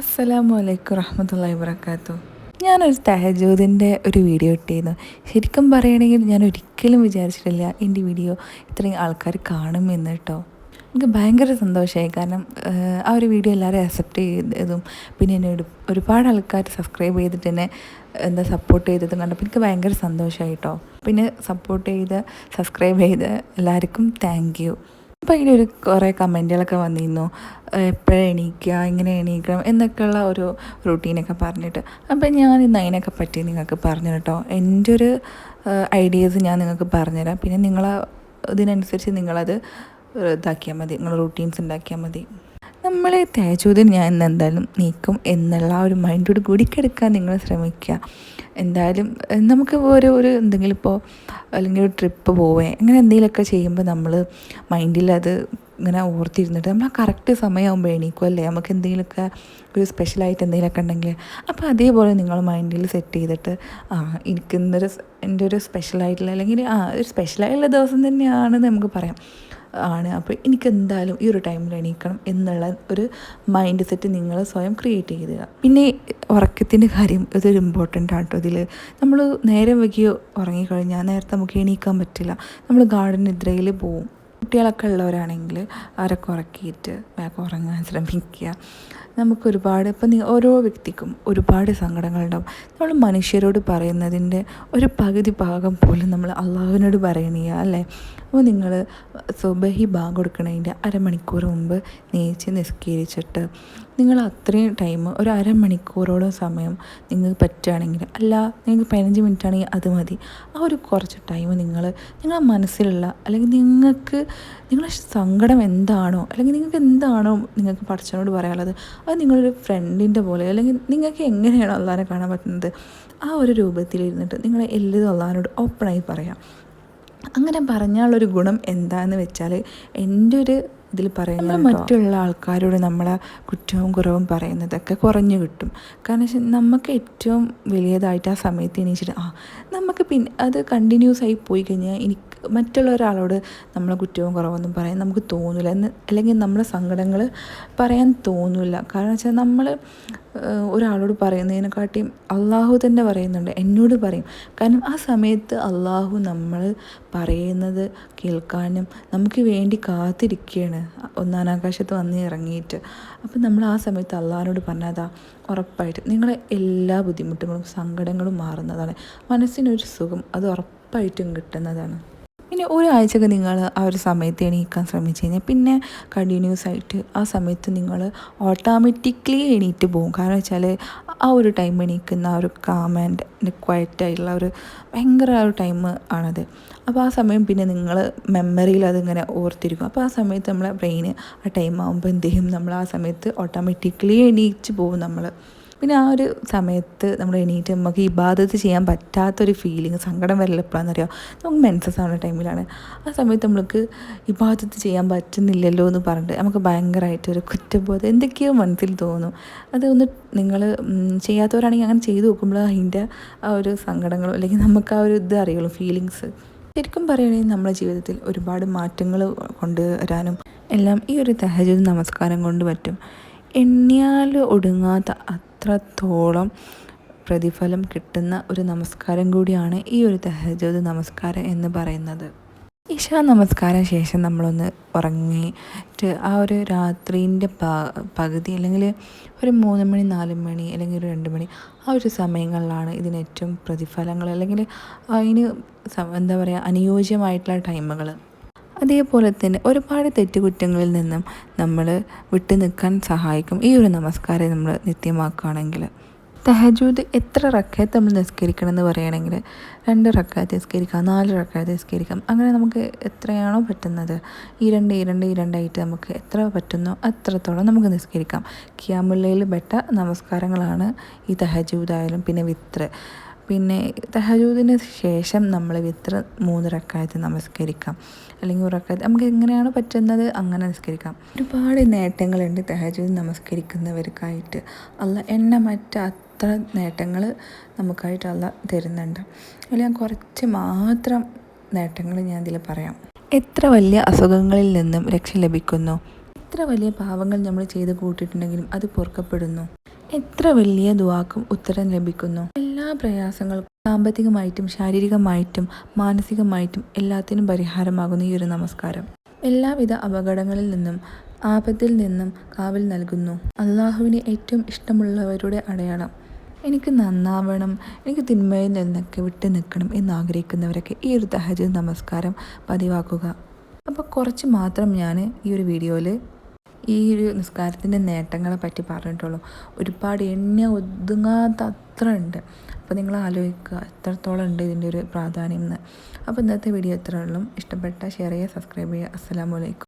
അസ്സലാമു അലൈക്കും റഹ്മത്തുള്ളാഹി വബറകാത്തു ഞാനൊരു തഹജൂദിന്റെ ഒരു വീഡിയോ ഇട്ടിരുന്നു. ശരിക്കും പറയുകയാണെങ്കിൽ ഞാൻ ഒരിക്കലും വിചാരിച്ചിട്ടില്ല എന്റെ വീഡിയോ ഇത്രയും ആൾക്കാർ കാണും എന്ന് കേട്ടോ. എനിക്ക് ഭയങ്കര സന്തോഷമായി. കാരണം ആ ഒരു വീഡിയോ എല്ലാവരും അക്സെപ്റ്റ് ചെയ്തതും പിന്നെ എന്നെ ഒരുപാട് ആൾക്കാർ സബ്സ്ക്രൈബ് ചെയ്തിട്ട് എന്നെ എന്താ സപ്പോർട്ട് ചെയ്തതും കണ്ടപ്പോൾ എനിക്ക് ഭയങ്കര സന്തോഷമായി കേട്ടോ. പിന്നെ സപ്പോർട്ട് ചെയ്ത് സബ്സ്ക്രൈബ് ചെയ്ത് എല്ലാവർക്കും താങ്ക് അപ്പോൾ ഒരു കുറേ കമന്റുകളൊക്കെ വന്നിരുന്നു. എപ്പോഴും എണീക്കുക ഇങ്ങനെ എണീക്കണം? എന്നൊക്കെയുള്ള ഒരു റൂട്ടീനൊക്കെ പറഞ്ഞിട്ട്. അപ്പം ഞാൻ ഇന്ന് അതിനൊക്കെ പറ്റി നിങ്ങൾക്ക് പറഞ്ഞു കേട്ടോ. എന്റെ ഒരു ഐഡിയാസ് ഞാൻ നിങ്ങൾക്ക് പറഞ്ഞുതരാം. പിന്നെ നിങ്ങൾ ഇതിനനുസരിച്ച് നിങ്ങളത് ഇതാക്കിയാൽ മതി. നിങ്ങൾ റൂട്ടീൻസ് ഉണ്ടാക്കിയാൽ മതി. നമ്മൾ തേജൂതിന് ഞാൻ ഇന്ന് എന്തായാലും നീക്കും എന്നുള്ള ആ ഒരു മൈൻഡോട് കൂടി കിടക്കാൻ നിങ്ങൾ ശ്രമിക്കുക. എന്തായാലും നമുക്ക് ഒരു ഒരു എന്തെങ്കിലും ഇപ്പോൾ അല്ലെങ്കിൽ ഒരു ട്രിപ്പ് പോവേ അങ്ങനെ എന്തെങ്കിലുമൊക്കെ ചെയ്യുമ്പോൾ നമ്മൾ മൈൻഡിൽ അത് ഇങ്ങനെ ഓർത്തിരുന്നിട്ട് നമ്മൾ ആ കറക്റ്റ് സമയമാകുമ്പോൾ എണീക്കും അല്ലേ? നമുക്ക് എന്തെങ്കിലുമൊക്കെ ഒരു സ്പെഷ്യലായിട്ട് എന്തെങ്കിലുമൊക്കെ ഉണ്ടെങ്കിൽ അപ്പോൾ അതേപോലെ നിങ്ങൾ മൈൻഡിൽ സെറ്റ് ചെയ്തിട്ട് ആ എനിക്കിന്നൊരു എന്റെ ഒരു സ്പെഷ്യലായിട്ടുള്ള അല്ലെങ്കിൽ ആ ഒരു സ്പെഷ്യലായിട്ടുള്ള ദിവസം തന്നെയാണെന്ന് നമുക്ക് പറയാം. ആണ്. അപ്പോൾ എനിക്ക് എന്തായാലും ഈ ഒരു ടൈമിൽ എണീക്കണം എന്നുള്ള ഒരു മൈൻഡ് സെറ്റ് നിങ്ങൾ സ്വയം ക്രിയേറ്റ് ചെയ്യുക പിന്നെ ഉറക്കത്തിന്റെ കാര്യം ഇതൊരു ഇമ്പോർട്ടന്റ് ആട്ടോ ഇതിൽ. നമ്മൾ നേരം വൈകി ഉറങ്ങിക്കഴിഞ്ഞാൽ നേരത്തെ നമുക്ക് എണീക്കാൻ പറ്റില്ല. നമ്മൾ ഗാർഡൻ നിദ്രയിൽ പോവും. കുട്ടികളൊക്കെ ഉള്ളവരാണെങ്കിൽ അവരൊക്കെ ഉറക്കിയിട്ട് ഉറങ്ങാൻ ശ്രമിക്കുക. നമുക്കൊരുപാട് ഇപ്പം ഓരോ വ്യക്തിക്കും ഒരുപാട് സങ്കടങ്ങളുണ്ടാവും നമ്മൾ മനുഷ്യരോട് പറയുന്നതിന്റെ ഒരു പകുതി ഭാഗം പോലും നമ്മൾ അള്ളാഹുവിനോട് പറയണിയ അല്ലേ? അപ്പോൾ നിങ്ങൾ സുബഹി ബാങ്ക് കൊടുക്കണതിന്റെ അരമണിക്കൂർ മുമ്പ് നീച്ച് നിസ്കരിച്ചിട്ട് നിങ്ങൾ അത്രയും ടൈം ഒരു അരമണിക്കൂറോളം സമയം നിങ്ങൾക്ക് പറ്റുകയാണെങ്കിൽ അല്ല നിങ്ങൾക്ക് പതിനഞ്ച് മിനിറ്റ് ആണെങ്കിൽ അത് മതി. ആ ഒരു കുറച്ച് ടൈം നിങ്ങൾ നിങ്ങളുടെ മനസ്സിലുള്ള അല്ലെങ്കിൽ നിങ്ങൾക്ക് നിങ്ങളുടെ സങ്കടം എന്താണോ അല്ലെങ്കിൽ നിങ്ങൾക്ക് എന്താണോ നിങ്ങൾക്ക് പഠിച്ചതിനോട് പറയാനുള്ളത് അത് നിങ്ങളൊരു ഫ്രണ്ടിന്റെ പോലെ അല്ലെങ്കിൽ നിങ്ങൾക്ക് എങ്ങനെയാണോ അള്ളാനെ കാണാൻ പറ്റുന്നത് ആ ഒരു രൂപത്തിലിരുന്നിട്ട് നിങ്ങളെ എല്ലതും അള്ളാനോട് ഓപ്പണായി പറയാം. അങ്ങനെ പറഞ്ഞാലുള്ളൊരു ഗുണം എന്താന്ന് വെച്ചാൽ എന്റെ ഒരു ഇതിൽ പറയുന്നത് മറ്റുള്ള ആൾക്കാരോട് നമ്മളെ കുറ്റവും കുറവും പറയുന്നതൊക്കെ കുറഞ്ഞു കിട്ടും. കാരണം വെച്ചാൽ നമുക്ക് ഏറ്റവും വലിയതായിട്ട് ആ സമയത്ത് എണീച്ചിട്ട് ആ നമുക്ക് പിന്നെ അത് കണ്ടിന്യൂസ് ആയി പോയി കഴിഞ്ഞാൽ എനിക്ക് മറ്റുള്ള ഒരാളോട് നമ്മളെ കുറ്റവും കുറവൊന്നും പറയാൻ നമുക്ക് തോന്നില്ല എന്ന് അല്ലെങ്കിൽ നമ്മളെ സങ്കടങ്ങൾ പറയാൻ തോന്നില്ല കാരണം വെച്ചാൽ നമ്മൾ ഒരാളോട് പറയുന്നതിനെക്കാട്ടിയും അള്ളാഹു തന്നെ പറയുന്നുണ്ട്. എന്നോട് പറയും. കാരണം ആ സമയത്ത് അള്ളാഹു നമ്മൾ പറയുന്നത് കേൾക്കാനും നമുക്ക് വേണ്ടി കാത്തിരിക്കുകയാണ് ഒന്നാം ആകാശത്ത് വന്ന് ഇറങ്ങിയിട്ട്. അപ്പം നമ്മൾ ആ സമയത്ത് അള്ളാഹിനോട് പറഞ്ഞതാ ഉറപ്പായിട്ട് നിങ്ങളെ എല്ലാ ബുദ്ധിമുട്ടുകളും സങ്കടങ്ങളും മാറുന്നതാണ്. മനസ്സിനൊരു സുഖം അത് ഉറപ്പായിട്ടും കിട്ടുന്നതാണ്. ഇനി ഒരാഴ്ചക്ക് നിങ്ങൾ ആ ഒരു സമയത്ത് എണീക്കാൻ ശ്രമിച്ചു കഴിഞ്ഞാൽ പിന്നെ കണ്ടിന്യൂസ് ആയിട്ട് ആ സമയത്ത് നിങ്ങൾ ഓട്ടോമാറ്റിക്കലി എണീറ്റ് പോകും. കാരണം വെച്ചാൽ ആ ഒരു ടൈം എണീക്കുന്ന ആ ഒരു കാം ആൻഡ് ക്വയറ്റായിട്ടുള്ള ഒരു ഭയങ്കര ഒരു ടൈം ആണത്. അപ്പോൾ ആ സമയം പിന്നെ നിങ്ങൾ മെമ്മറിയിൽ അതിങ്ങനെ ഓർത്തിരിക്കും. അപ്പോൾ ആ സമയത്ത് നമ്മളെ ബ്രെയിന് ആ ടൈം ആകുമ്പോൾ എന്ത് നമ്മൾ ആ സമയത്ത് ഓട്ടോമാറ്റിക്കലി എണീച്ച് പോകും നമ്മൾ പിന്നെ ആ ഒരു സമയത്ത് നമ്മൾ എണീറ്റ് നമുക്ക് ഇബാദത്ത് ചെയ്യാൻ പറ്റാത്തൊരു ഫീലിംഗ് സങ്കടം വരല എപ്പോഴാണെന്നറിയാം നമുക്ക് മെൻസസ് ആവുന്ന ടൈമിലാണ് ആ സമയത്ത് നമ്മൾക്ക് ഇബാദത്ത് ചെയ്യാൻ പറ്റുന്നില്ലല്ലോ എന്ന് പറഞ്ഞിട്ട് നമുക്ക് ഭയങ്കരമായിട്ട് ഒരു കുറ്റബോധം എന്തൊക്കെയോ മനസ്സിൽ തോന്നും. അതൊന്ന് നിങ്ങൾ ചെയ്യാത്തവരാണെങ്കിൽ അങ്ങനെ ചെയ്തു നോക്കുമ്പോൾ അതിന്റെ ആ ഒരു സങ്കടങ്ങളോ അല്ലെങ്കിൽ നമുക്ക് ആ ഒരു ഇത് അറിയുള്ളൂ ഫീലിങ്സ് ശരിക്കും പറയുകയാണെങ്കിൽ നമ്മുടെ ജീവിതത്തിൽ ഒരുപാട് മാറ്റങ്ങൾ കൊണ്ടുവരാനും എല്ലാം ഈ ഒരു തഹജുദ് നമസ്കാരം കൊണ്ട് പറ്റും. എണ്ണിയാൽ ഒടുങ്ങാത്ത അത്രത്തോളം പ്രതിഫലം കിട്ടുന്ന ഒരു നമസ്കാരം കൂടിയാണ് ഈ ഒരു തഹജോദ് നമസ്കാരം എന്ന് പറയുന്നത്. ഇഷ നമസ്കാരം ശേഷം നമ്മളൊന്ന് ഉറങ്ങിയിട്ട് ആ ഒരു രാത്രിന്റെ പകുതി അല്ലെങ്കിൽ ഒരു മൂന്ന് മണി നാല് മണി അല്ലെങ്കിൽ ഒരു രണ്ട് മണി ആ ഒരു സമയങ്ങളിലാണ് ഇതിന് ഏറ്റവും പ്രതിഫലങ്ങൾ അല്ലെങ്കിൽ അതിന് എന്താ പറയുക അനുയോജ്യമായിട്ടുള്ള ടൈമുകൾ. അതേപോലെ തന്നെ ഒരുപാട് തെറ്റുകുറ്റങ്ങളിൽ നിന്നും നമ്മൾ വിട്ടു നിൽക്കാൻ സഹായിക്കും. ഈ ഒരു നമസ്കാരം നമ്മൾ നിത്യമാക്കുകയാണെങ്കിൽ. തഹജൂദ് എത്ര റക്കായത്ത് നമ്മൾ നിസ്കരിക്കണം എന്ന് പറയുകയാണെങ്കിൽ രണ്ട് റക്കായത്ത് നിസ്കരിക്കാം നാല് റക്കായത്ത് നിസ്കരിക്കാം. അങ്ങനെ നമുക്ക് എത്രയാണോ പറ്റുന്നത്? ഈ രണ്ട് ഈ രണ്ട് ഈ രണ്ടായിട്ട് നമുക്ക് എത്ര പറ്റുന്നോ അത്രത്തോളം നമുക്ക് നിസ്കരിക്കാം. ക്യാമുള്ളയിൽ പെട്ട നമസ്കാരങ്ങളാണ് ഈ തഹജൂദായാലും പിന്നെ വിത്ര. പിന്നെ തഹജൂദിന് ശേഷം നമ്മൾ വിത്ര മൂന്ന് റക്കായത്ത് നമസ്കരിക്കാം. അല്ലെങ്കിൽ ഉറക്കായത്ത് നമുക്ക് എങ്ങനെയാണ് പറ്റുന്നത് അങ്ങനെ നിസ്കരിക്കാം. ഒരുപാട് നേട്ടങ്ങളുണ്ട് തഹജൂദ് നമസ്കരിക്കുന്നവർക്കായിട്ട്. അല്ല എണ്ണമറ്റ അത്ര നേട്ടങ്ങൾ നമുക്കായിട്ട് അല്ല തരുന്നുണ്ട്. അതിൽ ഞാൻ കുറച്ച് മാത്രം നേട്ടങ്ങൾ ഞാൻ ഇതിൽ പറയാം. എത്ര വലിയ അസുഖങ്ങളിൽ നിന്നും രക്ഷ ലഭിക്കുന്നു? എത്ര വലിയ പാവങ്ങൾ നമ്മൾ ചെയ്ത് കൂട്ടിയിട്ടുണ്ടെങ്കിലും അത് പൊറുക്കപ്പെടുന്നു? എത്ര വലിയ ദുവാക്കും ഉത്തരം ലഭിക്കുന്നു? എല്ലാ പ്രയാസങ്ങൾക്കും സാമ്പത്തികമായിട്ടും ശാരീരികമായിട്ടും മാനസികമായിട്ടും എല്ലാത്തിനും പരിഹാരമാകുന്ന ഈ ഒരു നമസ്കാരം. എല്ലാവിധ അപകടങ്ങളിൽ നിന്നും ആപത്തിൽ നിന്നും കാവൽ നൽകുന്നു. അള്ളാഹുവിന് ഏറ്റവും ഇഷ്ടമുള്ളവരുടെ അടയാളം എനിക്ക് നന്നാവണം എനിക്ക് തിന്മയിൽ നിന്നൊക്കെ വിട്ടു നിൽക്കണം എന്നാഗ്രഹിക്കുന്നവരൊക്കെ ഈ ഒരു തഹജ് നമസ്കാരം പതിവാക്കുക. അപ്പോൾ കുറച്ച് മാത്രം ഞാൻ ഈ ഒരു വീഡിയോയിൽ ഈ ഒരു നിസ്കാരത്തിന്റെ നേട്ടങ്ങളെ പറ്റി പറഞ്ഞിട്ടുള്ളൂ. ഒരുപാട് എണ്ണ ഒതുങ്ങാത്ത അത്ര ഉണ്ട്. അപ്പോൾ നിങ്ങൾ ആലോചിക്കുക എത്രത്തോളം ഉണ്ട് ഇതിന്റെ ഒരു പ്രാധാന്യം എന്ന്. അപ്പോൾ ഇന്നത്തെ വീഡിയോ ഇത്ര ഉള്ളൂ. ഇഷ്ടപ്പെട്ട ഷെയർ ചെയ്യുക സബ്സ്ക്രൈബ് ചെയ്യുക. അസ്സാം അലൈക്കും.